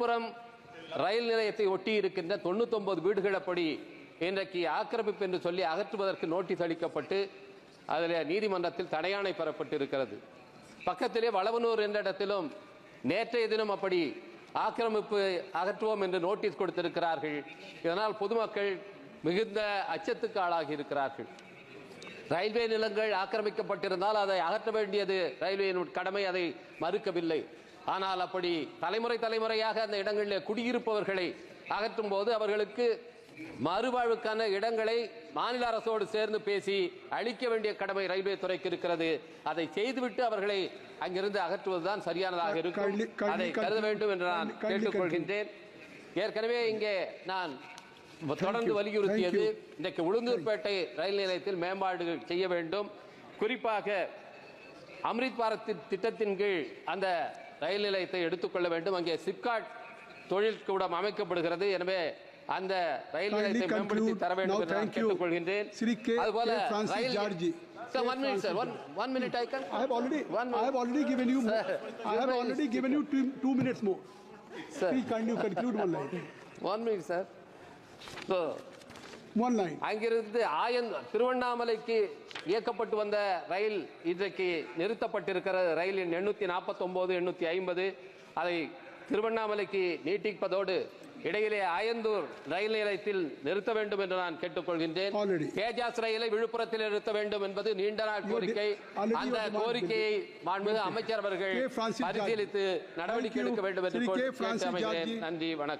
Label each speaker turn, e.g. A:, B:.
A: விழுப்புரம் ரயில் நிலையத்தை ஒட்டி இருக்கின்ற தொண்ணூத்தொன்பது வீடுகள் அப்படி இன்றைக்கு ஆக்கிரமிப்பு என்று சொல்லி அகற்றுவதற்கு நோட்டீஸ் அளிக்கப்பட்டு அதில் நீதிமன்றத்தில் தடையாணை பெறப்பட்டு இருக்கிறது பக்கத்திலே வளவனூர் என்ற இடத்திலும் நேற்றைய தினம் அப்படி ஆக்கிரமிப்பு அகற்றுவோம் என்று நோட்டீஸ் கொடுத்திருக்கிறார்கள். இதனால் பொதுமக்கள் மிகுந்த அச்சத்துக்கு ஆளாகி இருக்கிறார்கள். ரயில்வே நிலங்கள் ஆக்கிரமிக்கப்பட்டிருந்தால் அதை அகற்ற வேண்டியது ரயில்வேயின் கடமை அதை மறுக்கவில்லை. ஆனால் அப்படி தலைமுறை தலைமுறையாக அந்த இடங்களில் குடியிருப்பவர்களை அகற்றும் போது அவர்களுக்கு மறுவாழ்வுக்கான இடங்களை மாநில அரசோடு சேர்ந்து பேசி அளிக்க வேண்டிய கடமை ரயில்வே துறைக்கு இருக்கிறது அதை செய்துவிட்டு அவர்களை அங்கிருந்து அகற்றுவதுதான் சரியானதாக இருக்கும் அதை கருத. வேண்டும் என்று நான் கேட்டுக்கொள்கின்றேன் ஏற்கனவே இங்கே நான் தொடர்ந்து. வலியுறுத்தியது. இன்றைக்கு உளுந்தூர்பேட்டை ரயில் நிலையத்தில் மேம்பாடுகள் செய்ய வேண்டும் குறிப்பாக அம்ரித் பாரத் திட்டத்தின் கீழ் அந்த ரயில் நிலையத்தை எடுத்துக்கொள்ள வேண்டும் அங்கே சிப்காட் தொழில் கூடம் அமைக்கப்படுகிறது எனவே அந்த ரயில் நிலையத்தை மேம்படுத்தி. தர வேண்டும் என்று நான்
B: you.
A: கேட்டுக்கொள்கின்றேன். அதுபோல ரயில். Sir, one minute, sir. One, one minute, I can.
B: I have already,
A: One
B: I have
A: minute.
B: already given you,
A: Sir,
B: I have already given you two, two minutes more.
A: Sir,
B: Please kindly conclude one line.
A: one minute, sir. So, அங்கிருந்து ஆயந்த் திருவண்ணாமலைக்கு இயக்கப்பட்டு வந்த ரயில் இன்றைக்கு நிறுத்தப்பட்டிருக்கிற ரயில் எண் எண்ணூத்தி நாற்பத்தி ஒன்பது எண்ணூத்தி ஐம்பது. அதை திருவண்ணாமலைக்கு நீட்டிப்பதோடு இடையிலே ஆயந்தூர் ரயில் நிலையத்தில் நிறுத்த வேண்டும் என்று நான் கேட்டுக்கொள்கின்றேன். தேஜாஸ் ரயிலை விழுப்புரத்தில் நிறுத்த வேண்டும் என்பது நீண்ட நாள் கோரிக்கை. அந்த கோரிக்கையை மாண்புமிகு அமைச்சர் அவர்கள். பரிசீலித்து நடவடிக்கை. எடுக்க வேண்டும் என்று. நன்றி வணக்கம்.